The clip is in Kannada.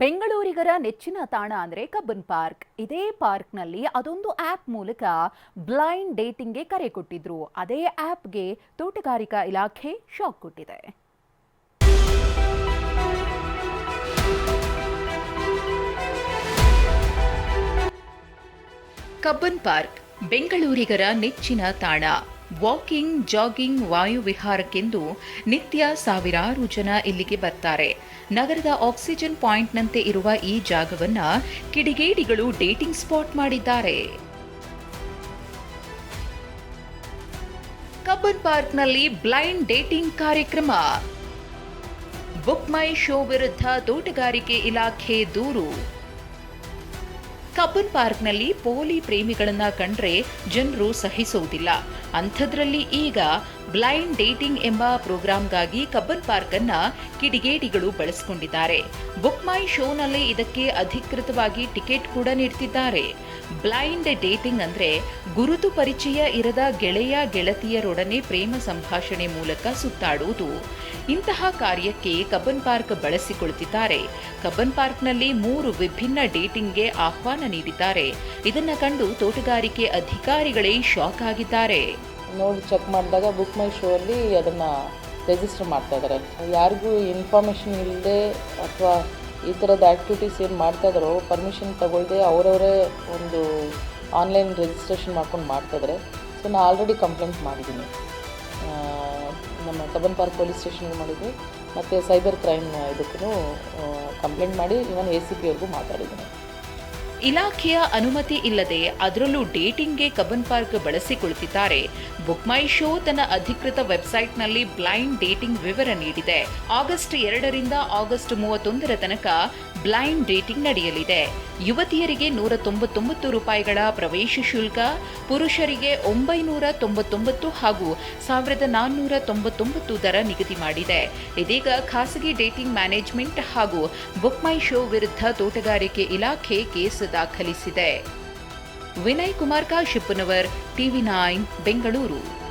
ಬೆಂಗಳೂರಿಗರ ನೆಚ್ಚಿನ ತಾಣ ಅಂದರೆ ಕಬ್ಬನ್ ಪಾರ್ಕ್. ಇದೇ ಪಾರ್ಕ್ನಲ್ಲಿ ಅದೊಂದು ಆ್ಯಪ್ ಮೂಲಕ ಬ್ಲೈಂಡ್ ಡೇಟಿಂಗ್ಗೆ ಕರೆ ಕೊಟ್ಟಿದ್ರು. ಅದೇ ಆ್ಯಪ್ಗೆ ತೋಟಗಾರಿಕಾ ಇಲಾಖೆ ಶಾಕ್ ಕೊಟ್ಟಿದೆ. ಕಬ್ಬನ್ ಪಾರ್ಕ್, ಬೆಂಗಳೂರಿಗರ ನೆಚ್ಚಿನ ತಾಣ. ವಾಕಿಂಗ್, ಜಾಗಿಂಗ್, ವಾಯುವಿಹಾರಕ್ಕೆಂದು ನಿತ್ಯ ಸಾವಿರಾರು ಜನ ಇಲ್ಲಿಗೆ ಬರ್ತಾರೆ. ನಗರದ ಆಕ್ಸಿಜನ್ ಪಾಯಿಂಟ್ನಂತೆ ಇರುವ ಈ ಜಾಗವನ್ನ ಕಿಡಿಗೇಡಿಗಳು ಡೇಟಿಂಗ್ ಸ್ಪಾಟ್ ಮಾಡಿದ್ದಾರೆ. ಕಬ್ಬನ್ ಪಾರ್ಕ್ನಲ್ಲಿ ಬ್ಲೈಂಡ್ ಡೇಟಿಂಗ್ ಕಾರ್ಯಕ್ರಮ. ಬುಕ್ ಮೈ ಶೋ ವಿರುದ್ಧ ತೋಟಗಾರಿಕೆ ಇಲಾಖೆ ದೂರು. ಕಬ್ಬನ್ ಪಾರ್ಕ್ನಲ್ಲಿ ಪೋಲಿ ಪ್ರೇಮಿಗಳನ್ನ ಕಂಡ್ರೆ ಜನರು ಸಹಿಸುವುದಿಲ್ಲ. ಅಂಥದ್ರಲ್ಲಿ ಈಗ ಬ್ಲೈಂಡ್ ಡೇಟಿಂಗ್ ಎಂಬ ಪ್ರೋಗ್ರಾಂಗಾಗಿ ಕಬ್ಬನ್ ಪಾರ್ಕ್ ಅನ್ನ ಕಿಡಿಗೇಡಿಗಳು ಬಳಸಿಕೊಂಡಿದ್ದಾರೆ. ಬುಕ್ ಮೈ ಶೋನಲ್ಲಿ ಇದಕ್ಕೆ ಅಧಿಕೃತವಾಗಿ ಟಿಕೆಟ್ ಕೂಡ ನೀಡ್ತಿದ್ದಾರೆ. ಬ್ಲೈಂಡ್ ಡೇಟಿಂಗ್ ಅಂದ್ರೆ ಗುರುತು ಪರಿಚಯ ಇರದ ಗೆಳೆಯ ಗೆಳತಿಯರೊಡನೆ ಪ್ರೇಮ ಸಂಭಾಷಣೆ ಮೂಲಕ ಸುತ್ತಾಡುವುದು. ಇಂತಹ ಕಾರ್ಯಕ್ಕೆ ಕಬ್ಬನ್ ಪಾರ್ಕ್ ಬಳಸಿಕೊಳ್ಳುತ್ತಿದ್ದಾರೆ ಕಬ್ಬನ್ ಪಾರ್ಕ್ನಲ್ಲಿ ಮೂರು ವಿಭಿನ್ನ ಡೇಟಿಂಗ್ಗೆ ಆಹ್ವಾನ ನೀಡಿದ್ದಾರೆ. ಇದನ್ನ ಕಂಡು ತೋಟಗಾರಿಕೆ ಅಧಿಕಾರಿಗಳೇ ಶಾಕ್ ಆಗಿದ್ದಾರೆ. ನೋಡಿ, ಚೆಕ್ ಮಾಡಿದಾಗ ಬುಕ್ ಮೈ ಶೋ ಅಲ್ಲಿ ಅದನ್ನು ರಿಜಿಸ್ಟರ್ ಮಾಡ್ತಾ ಇದ್ದಾರೆ ಯಾರಿಗೂ ಇನ್ಫಾರ್ಮೇಷನ್ ಇಲ್ಲದೆ ಅಥವಾ ಈ ಥರದ ಆ್ಯಕ್ಟಿವಿಟೀಸ್ ಏನು ಮಾಡ್ತಾ ಇದ್ದಾರೋ ಪರ್ಮಿಷನ್ ತಗೊಳ್ಳದೆ ಅವರವರೇ ಒಂದು ಆನ್ಲೈನ್ ರಿಜಿಸ್ಟ್ರೇಷನ್ ಮಾಡ್ಕೊಂಡು ಮಾಡ್ತಾ ಇದ್ದಾರೆ ಸೊ ನಾನು ಆಲ್ರೆಡಿ ಕಂಪ್ಲೇಂಟ್ ಮಾಡಿದ್ದೀನಿ. ನಮ್ಮ ಕಬ್ಬನ್ ಪಾರ್ಕ್ ಪೊಲೀಸ್ ಸ್ಟೇಷನ್ಗೆ ಮಾಡಿದ್ವಿ. ಮತ್ತು ಸೈಬರ್ ಕ್ರೈಮ್ ಇದಕ್ಕೂ ಕಂಪ್ಲೇಂಟ್ ಮಾಡಿ ಇವನ್ ಎ ಸಿ ಪಿ ಅವ್ರಿಗೂ ಮಾತಾಡಿದ್ದೀನಿ. ಇಲಾಖೆಯ ಅನುಮತಿ ಇಲ್ಲದೆ ಅದರಲ್ಲೂ ಡೇಟಿಂಗ್ಗೆ ಕಬ್ಬನ್ ಪಾರ್ಕ್ ಬಳಸಿಕೊಳ್ಳುತ್ತಿದ್ದಾರೆ ಬುಕ್ ಮೈ ಶೋ ತನ್ನ ಅಧಿಕೃತ ವೆಬ್ಸೈಟ್ನಲ್ಲಿ ಬ್ಲೈಂಡ್ ಡೇಟಿಂಗ್ ವಿವರ ನೀಡಿದೆ. ಆಗಸ್ಟ್ ಎರಡರಿಂದ ಆಗಸ್ಟ್ ಮೂವತ್ತೊಂದರ ತನಕ ಬ್ಲೈಂಡ್ ಡೇಟಿಂಗ್ ನಡೆಯಲಿದೆ. ಯುವತಿಯರಿಗೆ ನೂರ ತೊಂಬತ್ತೊಂಬತ್ತು ರೂಪಾಯಿಗಳ ಪ್ರವೇಶ ಶುಲ್ಕ, ಪುರುಷರಿಗೆ ಒಂಬೈನೂರ ತೊಂಬತ್ತೊಂಬತ್ತು ಹಾಗೂ ಸಾವಿರದ ನಾನ್ನೂರ ತೊಂಬತ್ತೊಂಬತ್ತು ದರ ನಿಗದಿ ಮಾಡಿದೆ. ಇದೀಗ ಖಾಸಗಿ ಡೇಟಿಂಗ್ ಮ್ಯಾನೇಜ್ಮೆಂಟ್ ಹಾಗೂ ಬುಕ್ ಮೈ ಶೋ ವಿರುದ್ಧ ತೋಟಗಾರಿಕೆ ಇಲಾಖೆ ಕೇಸ್ ದಾಖಲಿಸಿದೆ. Vinay Kumar Kashippanavar TV nine Bengaluru.